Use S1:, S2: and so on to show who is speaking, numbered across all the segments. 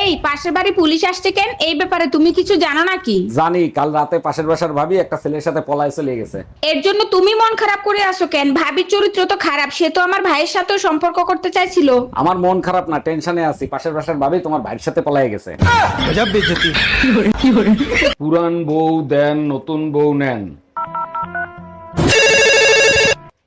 S1: এই পাশের বাড়ি পুলিশ আসছে কেন? এই ব্যাপারে তুমি কিছু জানো নাকি?
S2: জানি কাল রাতে পাশের বাসার ভাবি একটা ছেলের সাথে পলায় চলে গেছে।
S1: এর জন্য তুমি মন খারাপ করে আসো কেন? ভাবির চরিত্র তো খারাপ সে তো আমার ভাইয়ের সাথেও সম্পর্ক করতে চাইছিল।
S2: আমার মন খারাপ না টেনশনে আছি পাশের বাসার ভাবি তোমার ভাইয়ের সাথে পলায় গেছে। পুরান বউ দেন নতুন বউ নেন।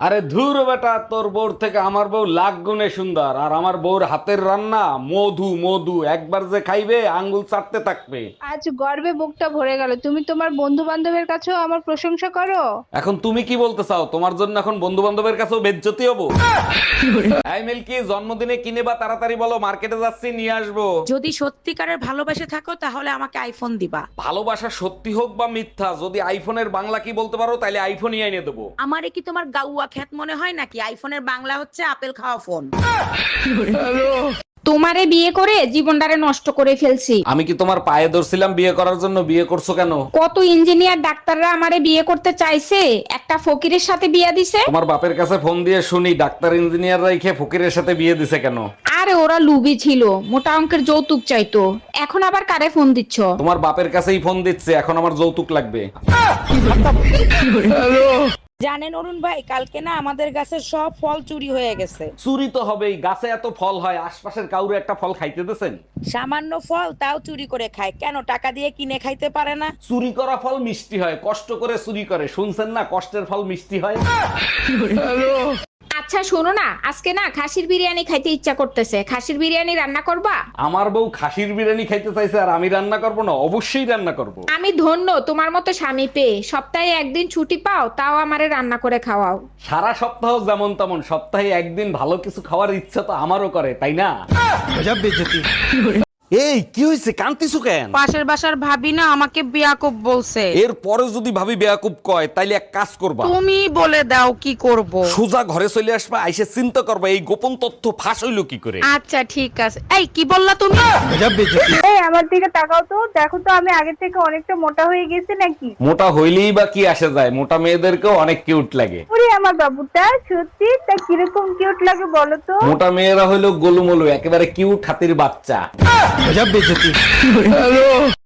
S2: আরে ধুর বেটা তোর বউর থেকে আমার বউ লাখ গুণে সুন্দর আর আমার বউর হাতের রান্না মধু মধু একবার যে খাইবে আঙ্গুল চাটতে থাকবে।
S3: আজ গর্বে বুকটা ভরে গেল। তুমি তোমার বন্ধু বান্ধবের কাছেও আমার প্রশংসা করো।
S2: এখন তুমি কি বলতে চাও? তোমার জন্য এখন বন্ধু বান্ধবের কাছেও বেজ্জতি হব? এই মিল্কি জন্মদিনে কিনে বা তাড়াতাড়ি বলো মার্কেটে যাচ্ছি নিয়ে আসব।
S4: যদি সত্যিকারের ভালোবাসে থাকো তাহলে আমাকে আইফোন দিবা।
S2: ভালোবাসা সত্যি হোক বা মিথ্যা যদি আইফোনের বাংলা কি বলতে পারো তাহলে আইফোনই এনে দেবো।
S4: আমারে কি তোমার গাউয়া খ্যাত মনে হয় নাকি? আইফোনের বাংলা হচ্ছে আপেল খাওয়া ফোন।
S1: তোমারে বিয়ে করে জীবনটারে নষ্ট করে ফেলছি।
S2: আমি কি তোমার পায়ে ধরছিলাম বিয়ে করার জন্য? বিয়ে করছ কেন?
S1: কত ইঞ্জিনিয়ার ডাক্তাররা আমারে বিয়ে করতে চাইছে? একটা ফকিরের সাথে বিয়ে দিছে?
S2: তোমার বাপের কাছে ফোন দিয়ে শুনি ডাক্তার ইঞ্জিনিয়ার রাইখে ফকিরের সাথে বিয়ে দিছে কেন?
S1: আরে ওরা লুবি ছিল মোটা অঙ্কের যৌতুক চাইতো। এখন আবার কারে ফোন দিচ্ছ?
S2: তোমার বাপের কাছেই ফোন দিচ্ছে এখন আমার যৌতুক লাগবে।
S4: জানেন অরুণ ভাই কালকে না আমাদের গাছের সব ফল চুরি হয়ে গেছে।
S2: চুরি তো হবেই গাছে এত ফল হয় আশপাশের কাউরে একটা ফল খাইতে দেন
S4: সামান্য ফল তাও চুরি করে খায় কেন টাকা দিয়ে কিনে খাইতে পারে না?
S2: চুরি করা ফল মিষ্টি হয় কষ্ট করে চুরি করে শুনছেন না কষ্টের ফল মিষ্টি হয়?
S1: আচ্ছা শোনো না আজকে না খাসির বিরিয়ানি খাইতে ইচ্ছা করতেছে। খাসির বিরিয়ানি রান্না করবা?
S2: আমার বউ খাসির বিরিয়ানি খাইতে চাইছে আর আমি রান্না করব না অবশ্যই রান্না করব।
S1: আমি ধন্য তোমার মতো স্বামী পেয়ে। সপ্তাহে একদিন ছুটি পাও তাও আমারে রান্না করে খাওয়াও।
S2: সারা সপ্তাহ যেমন তেমন সপ্তাহে একদিন ভালো কিছু খাওয়ার ইচ্ছা তো আমারও করে তাই না? এই কি হয়েছে কান্তিছু কেন?
S4: পাশের বাসার ভাবি না আমাকে বিয়াকুব বলছে।
S2: এর পরে যদি ভাবি বেয়াকুব কয় তাইলে এক কাজ করবা।
S4: তুমি বলে দাও কি করব।
S2: সোজা ঘরে চলে আসবা আইসে চিন্তা করবা এই গোপন তথ্য ফাঁস হইল কি করে?
S4: আচ্ছা ঠিক আছে। এই কি বললা তুমি?
S3: এই আমার দিকে তাকাও তো। দেখো তো আমি আগে থেকে অনেকটা মোটা হয়ে গেছি নাকি?
S2: মোটা হইলেই বা কি আসে যায়? মোটা মেয়েদেরকেও অনেক কিউট লাগে।
S3: ওরে আমার বাবুটা? সত্যি? তা কীরকম কিউট লাগে বলো তো?
S2: মোটা মেয়েরা হলো গোলুমলু একেবারে কিউট হাতির বাচ্চা।